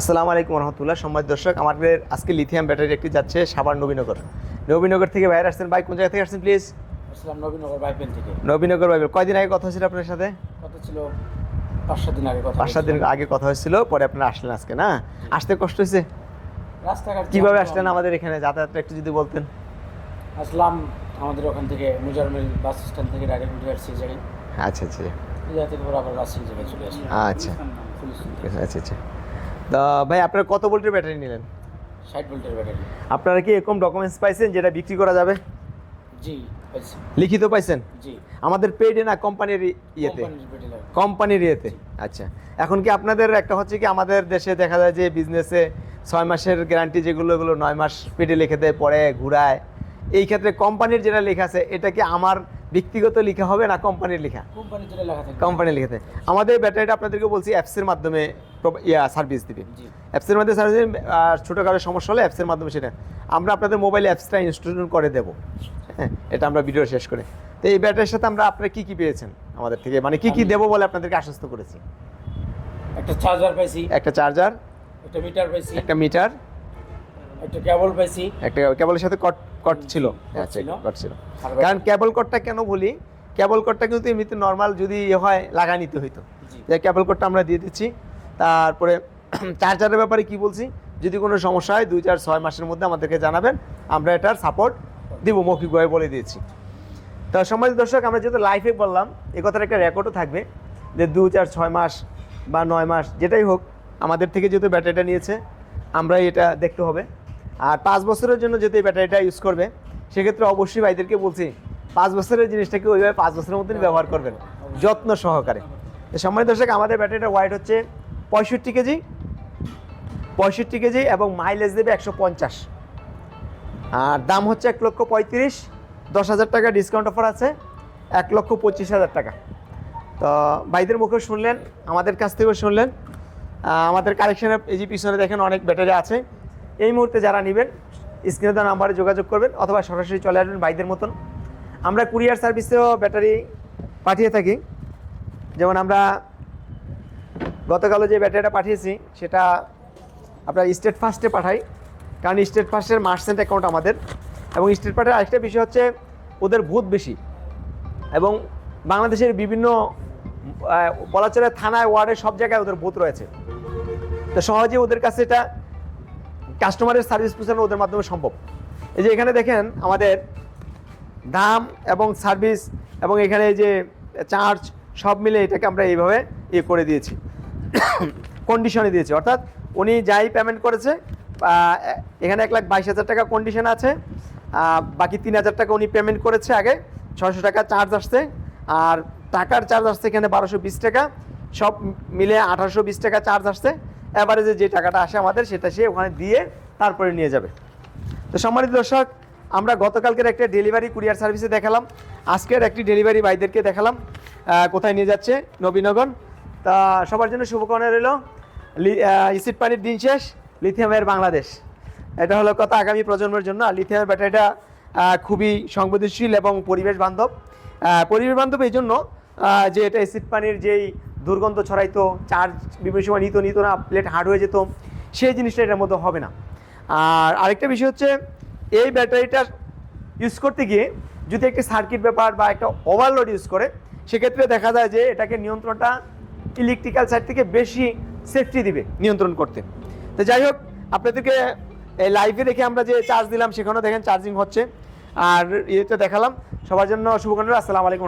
আসসালামু আলাইকুম রহমতুল্লাহ। সম্মানিত দর্শক আমাদের আজকে লিথিয়াম ব্যাটারি একটি যাচ্ছে সাবার নবীনগর। নবীনগর থেকে বাইরে আসছেন ভাই কোন জায়গা থেকে আসছেন প্লিজ আসলাম নবীনগর বাইপেন থেকে। নবীনগর ভাই কয়দিন আগে কথা হয়েছিল আপনার সাথে? কথা ছিল পাঁচ সাত দিন আগে কথা পাঁচ সাত দিন আগে কথা হয়েছিল পরে আপনারা আসলেন আজকে না? আসতে কষ্ট হয়েছে? রাস্তাঘাট কীভাবে আসলেন আমাদের এখানে? যাতায়াতটা একটু যদি বলতেন। আসলাম আমাদের ওখান থেকে মুজারমিল বাস স্ট্যান্ড থেকে ডাইরেক্ট উঠে আসছি জায়গায়। আচ্ছা আচ্ছা। আবার রাজশাহী জায়গায় চলে আসলাম। আচ্ছা। আচ্ছা আচ্ছা। তো ভাই আপনারা কত ভোল্টের ব্যাটারি নিলেন? ষাট ভোল্টের ব্যাটারি। আপনারা কি এরকম ডকুমেন্টস পাইছেন যেটা বিক্রি করা যাবে? জি লিখিত পাইছেন? জি। আমাদের পেইডে না কোম্পানির ইয়েতে? কোম্পানির। কোম্পানির ইয়েতে? আচ্ছা। এখন কি আপনাদের একটা হচ্ছে কি আমাদের দেশে দেখা যায় যে বিজনেসে ছয় মাসের গ্যারান্টি যেগুলো এগুলো নয় মাস পেটে লিখে দেয় পরে ঘুরায়। এই ক্ষেত্রে কোম্পানির যেটা লেখা আছে এটা কি আমার ব্যক্তিগত লেখা হবে না কোম্পানির লেখা? কোম্পানির লেখা থাকে। কোম্পানি লিখেছে আমাদের ব্যাটারিটা আপনাদেরকে বলছি অ্যাপসের মাধ্যমে ইয়া সার্ভিস দিবে। অ্যাপসের মধ্যে সার্ভিস আর ছোটোখাটো সমস্যা হলে অ্যাপসের মাধ্যমে সেটা। আমরা আপনাদের মোবাইলে অ্যাপসটা ইনস্টল করে দেবো। হ্যাঁ এটা আমরা ভিডিও শেষ করে। তো এই ব্যাটারির সাথে আমরা আপনারা কী কী পেয়েছেন আমাদের থেকে? মানে কী কী দেবো বলে আপনাদেরকে আশ্বস্ত করেছি? একটা চার্জার পাইছি। একটা চার্জার একটা মিটার পাইছি। একটা মিটার একটা কেবল পাইছি। একটা কেবলের সাথে কট কট ছিল। আচ্ছা ছিল। কট ছিল। কারণ কেবল কটটা কেন বলি কেবল কটটা কিন্তু এমনিতে নর্মাল যদি ইয়ে হয় লাগা নিতে হইতো যে কেবল কোডটা আমরা দিয়ে দিচ্ছি তারপরে চার্জারের ব্যাপারে কি বলছি? যদি কোনো সমস্যা হয়, দুই চার ছয় মাসের মধ্যে আমাদেরকে জানাবেন। আমরা এটার সাপোর্ট দিব মৌখিকভাবে বলে দিয়েছি। তো সম্মানিত দর্শক, আমরা যেহেতু লাইফে বললাম, এ কথার একটা রেকর্ডও থাকবে যে দু চার ছয় মাস বা নয় মাস, যেটাই হোক, আমাদের থেকে যেহেতু ব্যাটারিটা নিয়েছে আমরা এটা দেখতে হবে। আর পাঁচ বছরের জন্য যেহেতু এই ব্যাটারিটা ইউজ করবে, সেক্ষেত্রে অবশ্যই ভাইদেরকে বলছি, পাঁচ বছরের জিনিসটাকে ওইভাবে পাঁচ বছরের মধ্যে ব্যবহার করবেন, যত্ন সহকারে। সম্মানিত দর্শক, আমাদের ব্যাটারিটা ওয়াইট হচ্ছে পঁয়ষট্টি কেজি পঁয়ষট্টি কেজি এবং মাইলেজ দেবে একশো পঞ্চাশ। আর দাম হচ্ছে এক লক্ষ পঁয়ত্রিশ, দশ হাজার টাকা ডিসকাউন্ট অফার আছে, এক লক্ষ পঁচিশ হাজার টাকা। তো ভাইদের মুখে শুনলেন, আমাদের কাছ থেকেও শুনলেন। আমাদের কালেকশনের এই যে পিছনে দেখেন অনেক ব্যাটারি আছে। এই মুহূর্তে যারা নেবেন স্ক্রিনে দেওয়া নাম্বারে যোগাযোগ করবেন অথবা সরাসরি চলে আসবেন ভাইদের মতন। আমরা কুরিয়ার সার্ভিসেও ব্যাটারি পাঠিয়ে থাকি। যেমন আমরা গতকালও যে ব্যাটারিটা পাঠিয়েছি, সেটা আপনার স্টেট ফার্স্টে পাঠাই। কারণ স্টেট ফার্স্টের মার্সেন্ট অ্যাকাউন্ট আমাদের। এবং স্টেট ফার্স্টের আরেকটা বিষয় হচ্ছে, ওদের ভূত বেশি। এবং বাংলাদেশের বিভিন্ন বলা চলে থানায়, ওয়ার্ডে সব জায়গায় ওদের ভূত রয়েছে। তো সহজে ওদের কাছে এটা কাস্টমারের সার্ভিস পৌঁছানো ওদের মাধ্যমে সম্ভব। এই যে এখানে দেখেন, আমাদের দাম এবং সার্ভিস এবং এখানে যে চার্জ সব মিলে এটাকে আমরা এইভাবে ইয়ে করে দিয়েছি। কন্ডিশনে দিয়েছি। অর্থাৎ উনি যাই পেমেন্ট করেছে এখানে এক লাখ বাইশ হাজার টাকা কন্ডিশন আছে বাকি তিন হাজার টাকা উনি পেমেন্ট করেছে আগে ছশো টাকা চার্জ আসছে, আর টাকার চার্জ আসছে এখানে বারোশো বিশ টাকা, সব মিলে আঠারোশো বিশ টাকা চার্জ আসছে। অ্যাভারেজে যে টাকাটা আসে আমাদের, সেটা সে ওখানে দিয়ে তারপরে নিয়ে যাবে। তো সম্মানিত দর্শক, আমরা গতকালকের একটা ডেলিভারি কুরিয়ার সার্ভিসে দেখালাম। আজকের একটি ডেলিভারি ভাইদেরকে দেখালাম কোথায় নিয়ে যাচ্ছে নবীনগর। তা সবার জন্য শুভকামনা রইল। ইসিড পানির দিন শেষ, লিথিয়ামের বাংলাদেশ। এটা হলো কথা আগামী প্রজন্মের জন্য। আর লিথিয়ামের ব্যাটারিটা খুবই সংবেদনশীল এবং পরিবেশ বান্ধব। পরিবেশ বান্ধব এই জন্য যে এটা অ্যাসিড পানির যেই দুর্গন্ধ ছড়াইতো চার্জ বিভিন্ন সময় নিত নিত না প্লেট হার্ড হয়ে যেত, সেই জিনিসটা এটার মধ্যে হবে না। আর আরেকটা বিষয় হচ্ছে, এই ব্যাটারিটা ইউজ করতে গিয়ে যদি একটি সার্কিট ব্যাপার বা একটা ওভারলোড ইউজ করে, সেক্ষেত্রে দেখা যায় যে এটাকে নিয়ন্ত্রণটা ইলেকট্রিক্যাল সাইড থেকে বেশি সেফটি দিবে নিয়ন্ত্রণ করতে। তো যাই হোক, আপনাদেরকে লাইভে দেখে আমরা যে চার্জ দিলাম, সেখানেও দেখেন চার্জিং হচ্ছে। আর ইয়েতে দেখালাম। সবার জন্য শুভকামনা, আসসালামু আলাইকুম।